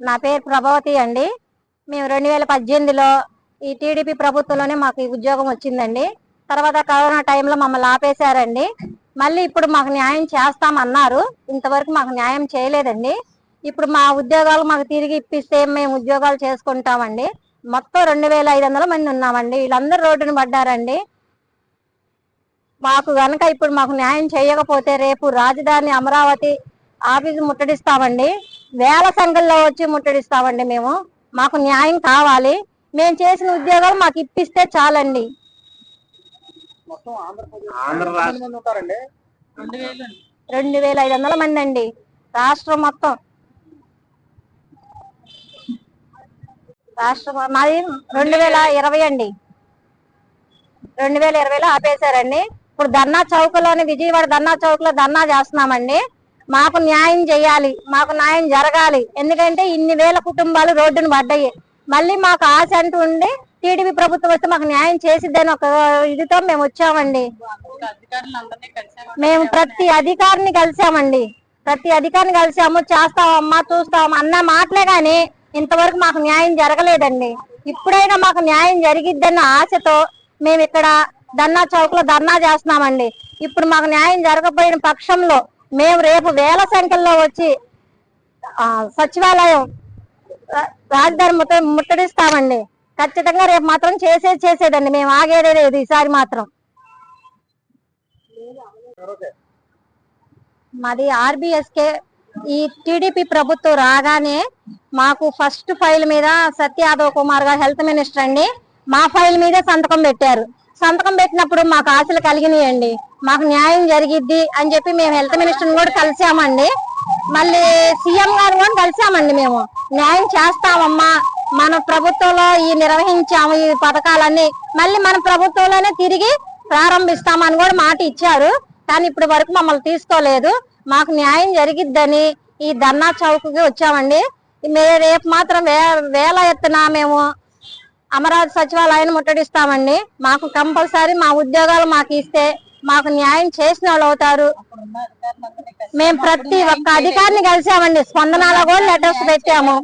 నా పేరు ప్రభావతి అండి. మేము రెండు వేల పద్దెనిమిదిలో ఈ టీడీపీ ప్రభుత్వంలోనే మాకు ఈ ఉద్యోగం వచ్చిందండి. తర్వాత కరోనా టైంలో మమ్మల్ని ఆపేశారండి. మళ్ళీ ఇప్పుడు మాకు న్యాయం చేస్తామన్నారు. ఇంతవరకు మాకు న్యాయం చేయలేదండి. ఇప్పుడు మా ఉద్యోగాలు మాకు తిరిగి ఇప్పిస్తే మేము ఉద్యోగాలు చేసుకుంటామండి. మొత్తం రెండు వేల ఐదు వందల మంది ఉన్నామండి. వీళ్ళందరూ రోడ్డును పడ్డారండి. మాకు గనక ఇప్పుడు మాకు న్యాయం చేయకపోతే రేపు రాజధాని అమరావతి ఆఫీసు ముట్టడిస్తామండి. వేల సంఖ్యలో వచ్చి ముట్టడిస్తామండి మేము. మాకు న్యాయం కావాలి. మేము చేసిన ఉద్యోగాలు మాకు ఇప్పిస్తే చాలండి. రెండు వేల ఐదు వందల మంది అండి. రాష్ట్రం మొత్తం. రాష్ట్రం మాది రెండు వేల ఇరవై అండి. రెండు వేల ఇరవైలో ఆపేశారండి. ఇప్పుడు ధర్నా చౌక్లోని విజయవాడ ధర్నా చౌక్లో ధర్నా చేస్తున్నామండి. మాకు న్యాయం చేయాలి మాకు న్యాయం జరగాలి. ఎందుకంటే ఇన్ని వేల కుటుంబాలు రోడ్డును పడ్డాయి. మళ్ళీ మాకు ఆశ అంటూ ఉండి టీడీపీ ప్రభుత్వం వస్తే మాకు న్యాయం చేసిద్దని ఒక ఇదితో మేము వచ్చామండి. మేము ప్రతి అధికారిని కలిసామండి. ప్రతి అధికారిని కలిసాము చేస్తామమ్మా చూస్తాం అన్న మాటలే గాని ఇంతవరకు మాకు న్యాయం జరగలేదండి. ఇప్పుడైనా మాకు న్యాయం జరిగిద్దన్న ఆశతో మేము ఇక్కడ ధర్నా చౌక్లో ధర్నా చేస్తున్నామండి. ఇప్పుడు మాకు న్యాయం జరగకపోయిన పక్షంలో మేము రేపు వేల సంఖ్యలో వచ్చి సచివాలయం రాజధర్మతో ముట్టడిస్తామండి. ఖచ్చితంగా రేపు మాత్రం చేసేది చేసేదండి. మేము ఆగేదే లేదు ఈసారి మాత్రం. మాది ఆర్బిఎస్కే. ఈ టీడీపీ ప్రభుత్వం రాగానే మాకు ఫస్ట్ ఫైల్ మీద సత్య యాదవ్ కుమార్ గారు హెల్త్ మినిస్టర్ అండి. మా ఫైల్ మీద సంతకం పెట్టారు. సంతకం పెట్టినప్పుడు మాకు ఆశలు కలిగినాయండి. మాకు న్యాయం జరిగిద్ది అని చెప్పి మేము హెల్త్ మినిస్టర్ కూడా కలిసామండి. మళ్ళీ సీఎం గారు కూడా కలిసామండి మేము. న్యాయం చేస్తామమ్మా. మన ప్రభుత్వంలో ఈ నిర్వహించాము ఈ పథకాలన్నీ. మళ్ళీ మన ప్రభుత్వంలోనే తిరిగి ప్రారంభిస్తామని కూడా మాట ఇచ్చారు. కానీ ఇప్పటి వరకు మమ్మల్ని తీసుకోలేదు. మాకు న్యాయం జరిగిద్దని ఈ ధర్నా చౌక్కి వచ్చామండి. రేపు మాత్రం వే వేల ఎత్తున మేము అమరావతి సచివాలయాన్ని ముట్టడిస్తామండి. మాకు కంపల్సరీ మా ఉద్యోగాలు మాకు ఇస్తే మాకు న్యాయం చేసిన వాళ్ళు అవుతారు. మేము ప్రతి ఒక్క అధికారిని కలిసామండి. స్పందనాల కూడా లెటర్స్ పెట్టాము.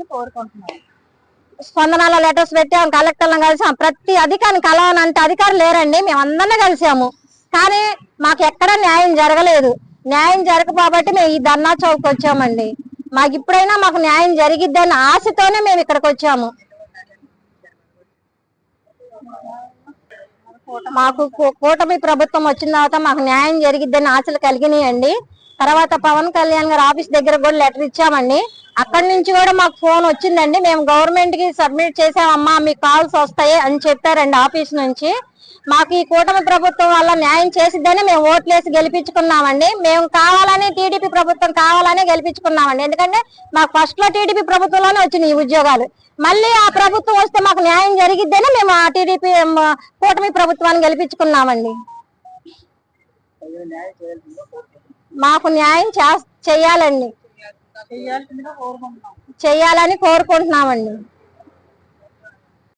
స్పందనాల లెటర్స్ పెట్టాము కలెక్టర్లను కలిసాము. ప్రతి అధికారిని కలవనంటే అధికారులు లేరండి. మేము అందరినీ కలిసాము. కానీ మాకు ఎక్కడ న్యాయం జరగలేదు. న్యాయం జరగబోబట్టి మేము ఈ ధర్నా చౌక్ వచ్చామండి. మాకు ఇప్పుడైనా మాకు న్యాయం జరిగిద్దని ఆశతోనే మేము ఇక్కడికి వచ్చాము. మాకు కూటమి ప్రభుత్వం వచ్చిన తర్వాత మాకు న్యాయం జరిగిద్దని ఆశలు కలిగినాయండి. తర్వాత పవన్ కళ్యాణ్ గారు ఆఫీస్ దగ్గర కూడా లెటర్ ఇచ్చామండి. అక్కడి నుంచి కూడా మాకు ఫోన్ వచ్చిందండి. మేము గవర్నమెంట్కి సబ్మిట్ చేసామమ్మా మీకు కాల్స్ వస్తాయి అని చెప్పారండి ఆఫీస్ నుంచి. మాకు ఈ కూటమి ప్రభుత్వం వల్ల న్యాయం చేసిద్దని మేము ఓట్లేసి గెలిపించుకున్నామండి. మేము కావాలని టీడీపీ ప్రభుత్వం కావాలని గెలిపించుకున్నామండి. ఎందుకంటే మాకు ఫస్ట్లో టీడీపీ ప్రభుత్వంలోనే వచ్చినాయి ఈ ఉద్యోగాలు. మళ్ళీ ఆ ప్రభుత్వం వస్తే మాకు న్యాయం జరిగిద్దని మేము ఆ టీడీపీ కూటమి ప్రభుత్వాన్ని గెలిపించుకున్నామండి. మాకు న్యాయం చేయాలండి. చేయాలని కోరుకుంటున్నామండి.